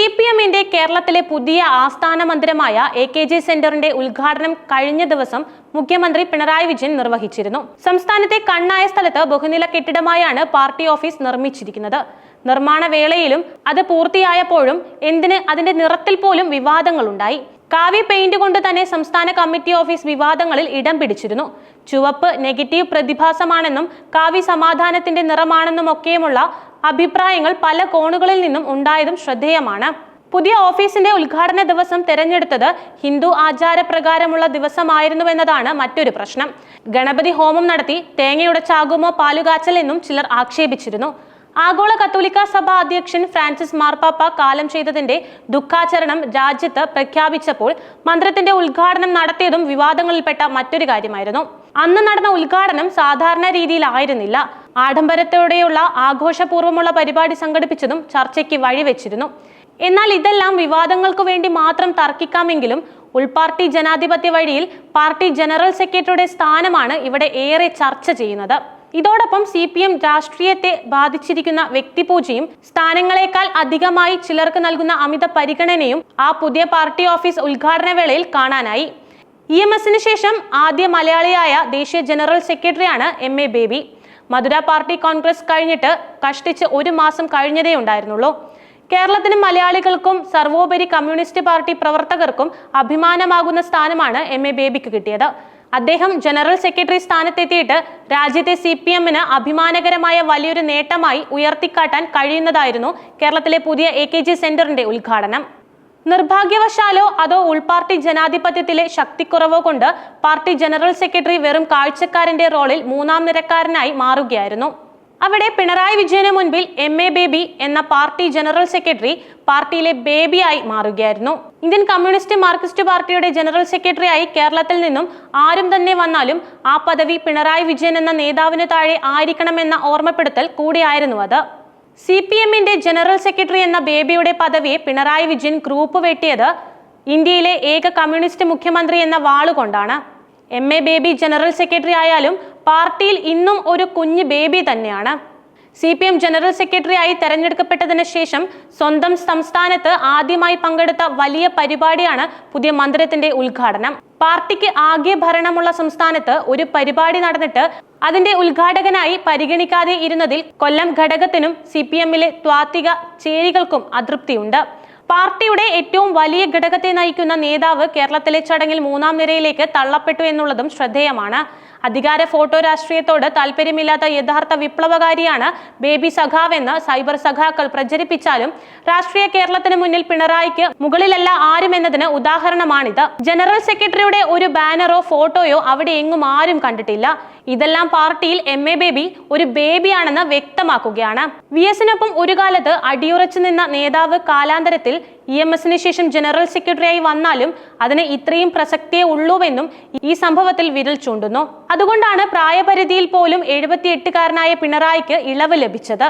C P എമ്മിന്റെ കേരളത്തിലെ പുതിയ ആസ്ഥാന മന്ദിരമായ എ കെ ജി സെന്ററിന്റെ ഉദ്ഘാടനം കഴിഞ്ഞ ദിവസം മുഖ്യമന്ത്രി പിണറായി വിജയൻ നിർവഹിച്ചിരുന്നു. സംസ്ഥാനത്തെ കണ്ണായ സ്ഥലത്ത് ബഹുനില കെട്ടിടമായാണ് പാർട്ടി ഓഫീസ് നിർമ്മിച്ചിരിക്കുന്നത്. നിർമ്മാണ വേളയിലും അത് പൂർത്തിയായപ്പോഴും എന്തിന് അതിന്റെ നിറത്തിൽ പോലും വിവാദങ്ങളുണ്ടായി. കാവി പെയിന്റ് കൊണ്ട് തന്നെ സംസ്ഥാന കമ്മിറ്റി ഓഫീസ് വിവാദങ്ങളിൽ ഇടം പിടിച്ചിരുന്നു. ചുവപ്പ് നെഗറ്റീവ് പ്രതിഭാസമാണെന്നും കാവി സമാധാനത്തിന്റെ നിറമാണെന്നും ഒക്കെയുമുള്ള അഭിപ്രായങ്ങൾ പല കോണുകളിൽ നിന്നും ഉണ്ടായതും ശ്രദ്ധേയമാണ്. പുതിയ ഓഫീസിന്റെ ഉദ്ഘാടന ദിവസം തെരഞ്ഞെടുത്തത് ഹിന്ദു ആചാരപ്രകാരമുള്ള ദിവസമായിരുന്നുവെന്നതാണ് മറ്റൊരു പ്രശ്നം. ഗണപതി ഹോമം നടത്തി തേങ്ങയുടച്ചാകുമോ പാലുകാച്ചൽ എന്നും ചിലർ ആക്ഷേപിച്ചിരുന്നു. ആഗോള കത്തോലിക്ക സഭ അധ്യക്ഷൻ ഫ്രാൻസിസ് മാർപ്പാപ്പ കാലം ചെയ്തതിന്റെ ദുഃഖാചരണം രാജ്യത്ത് പ്രഖ്യാപിച്ചപ്പോൾ മന്ത്രത്തിന്റെ ഉദ്ഘാടനം നടത്തിയതും വിവാദങ്ങളിൽപ്പെട്ട മറ്റൊരു കാര്യമായിരുന്നു. അന്ന് നടന്ന ഉദ്ഘാടനം സാധാരണ രീതിയിലായിരുന്നില്ല. ആഡംബരത്തോടെയുള്ള ആഘോഷപൂർവമുള്ള പരിപാടി സംഘടിപ്പിച്ചതും ചർച്ചയ്ക്ക് വഴിവെച്ചിരുന്നു. എന്നാൽ ഇതെല്ലാം വിവാദങ്ങൾക്കു വേണ്ടി മാത്രം തർക്കിക്കാമെങ്കിലും ഉൾപാർട്ടി ജനാധിപത്യ വഴിയിൽ പാർട്ടി ജനറൽ സെക്രട്ടറിയുടെ സ്ഥാനമാണ് ഇവിടെ ഏറെ ചർച്ച ചെയ്യുന്നത്. ഇതോടൊപ്പം സി പി എം രാഷ്ട്രീയത്തെ ബാധിച്ചിരിക്കുന്ന വ്യക്തിപൂജയും സ്ഥാനങ്ങളെക്കാൾ അധികമായി ചിലർക്ക് നൽകുന്ന അമിത പരിഗണനയും ആ പുതിയ പാർട്ടി ഓഫീസ് ഉദ്ഘാടന വേളയിൽ കാണാനായി. ഇ എം എസിന് ശേഷം ആദ്യ മലയാളിയായ ദേശീയ ജനറൽ സെക്രട്ടറിയാണ് M A Baby. Madurai party congress കഴിഞ്ഞിട്ട് കഷ്ടിച്ച് ഒരു മാസം കഴിഞ്ഞതേ ഉണ്ടായിരുന്നുള്ളൂ. കേരളത്തിനും മലയാളികൾക്കും സർവോപരി കമ്മ്യൂണിസ്റ്റ് പാർട്ടി പ്രവർത്തകർക്കും അഭിമാനമാകുന്ന സ്ഥാനമാണ് എം. എ. ബേബിക്ക് കിട്ടിയത്. അദ്ദേഹം ജനറൽ സെക്രട്ടറി സ്ഥാനത്തെത്തിയിട്ട് രാജ്യത്തെ സി പി എമ്മിന് അഭിമാനകരമായ വലിയൊരു നേട്ടമായി ഉയർത്തിക്കാട്ടാൻ കഴിയുന്നതായിരുന്നു കേരളത്തിലെ പുതിയ എ കെ ജി സെന്ററിന്റെ ഉദ്ഘാടനം. നിർഭാഗ്യവശാലോ അതോ ഉൾപാർട്ടി ജനാധിപത്യത്തിലെ ശക്തിക്കുറവോ കൊണ്ട് പാർട്ടി ജനറൽ സെക്രട്ടറി വെറും കാഴ്ചക്കാരന്റെ റോളിൽ മൂന്നാം നിരക്കാരനായി മാറുകയായിരുന്നു. അവിടെ പിണറായി വിജയന് മുൻപിൽ എം എ ബേബി എന്ന പാർട്ടി ജനറൽ സെക്രട്ടറി പാർട്ടിയിലെ ബേബിയായി മാറുകയായിരുന്നു. ഇന്ത്യൻ കമ്മ്യൂണിസ്റ്റ് മാർക്സിസ്റ്റ് പാർട്ടിയുടെ ജനറൽ സെക്രട്ടറിയായി കേരളത്തിൽ നിന്നും ആരും തന്നെ വന്നാലും ആ പദവി പിണറായി വിജയൻ എന്ന നേതാവിന് താഴെ ആയിരിക്കണമെന്ന ഓർമ്മപ്പെടുത്തൽ കൂടിയായിരുന്നു അത്. സി പി എമ്മിന്റെ ജനറൽ സെക്രട്ടറി എന്ന ബേബിയുടെ പദവിയെ പിണറായി വിജയൻ ഗ്രൂപ്പ് വെട്ടിയത് ഇന്ത്യയിലെ ഏക കമ്മ്യൂണിസ്റ്റ് മുഖ്യമന്ത്രി എന്ന വാളുകൊണ്ടാണ് M A Baby general secretary ആയാലും പാർട്ടിയിൽ ഇന്നും ഒരു കുഞ്ഞ് ബേബി തന്നെയാണ്. C P M general secretary ആയി തെരഞ്ഞെടുക്കപ്പെട്ടതിന് ശേഷം സ്വന്തം സംസ്ഥാനത്ത് ആദ്യമായി പങ്കെടുത്ത വലിയ പരിപാടിയാണ് പുതിയ മന്ദിരത്തിന്റെ ഉദ്ഘാടനം. പാർട്ടിക്ക് ആകെ ഭരണമുള്ള സംസ്ഥാനത്ത് ഒരു പരിപാടി നടന്നിട്ട് അതിന്റെ ഉദ്ഘാടകനായി പരിഗണിക്കാതെ ഇരുന്നതിൽ കൊല്ലം ഘടകത്തിനും സി പി എമ്മിലെ ത്വാത്തിക ചേരികൾക്കും അതൃപ്തിയുണ്ട്. പാർട്ടിയുടെ ഏറ്റവും വലിയ ഘടകത്തെ നയിക്കുന്ന നേതാവ് കേരളത്തിലെ ചടങ്ങിൽ മൂന്നാം നിരയിലേക്ക് തള്ളപ്പെട്ടു എന്നുള്ളതും ശ്രദ്ധേയമാണ്. അധികാര ഫോട്ടോ രാഷ്ട്രീയത്തോട് താല്പര്യമില്ലാത്ത യഥാർത്ഥ വിപ്ലവകാരിയാണ് ബേബി സഖാവ് എന്ന് സൈബർ സഖാക്കൾ പ്രചരിപ്പിച്ചാലും രാഷ്ട്രീയ കേരളത്തിന് മുന്നിൽ പിണറായിക്ക് മുകളിലല്ല ആരും എന്നതിന് ഉദാഹരണമാണിത്. ജനറൽ സെക്രട്ടറിയുടെ ഒരു ബാനറോ ഫോട്ടോയോ അവിടെ എങ്ങും ആരും കണ്ടിട്ടില്ല. ഇതെല്ലാം പാർട്ടിയിൽ എം എ ബേബി ഒരു ബേബിയാണെന്ന് വ്യക്തമാക്കുകയാണ്. വി എസിനൊപ്പം ഒരു കാലത്ത് അടിയുറച്ചു നിന്ന നേതാവ് കാലാന്തരത്തിൽ ഇ എം എസിന് ശേഷം ജനറൽ സെക്രട്ടറിയായി വന്നാലും അതിന് ഇത്രയും പ്രസക്തിയേ ഉള്ളൂവെന്നും ഈ സംഭവത്തിൽ വിരൽ ചൂണ്ടുന്നു. അതുകൊണ്ടാണ് പ്രായപരിധിയിൽ പോലും എഴുപത്തിയെട്ടുകാരനായ പിണറായിക്ക് ഇളവ് ലഭിച്ചത്.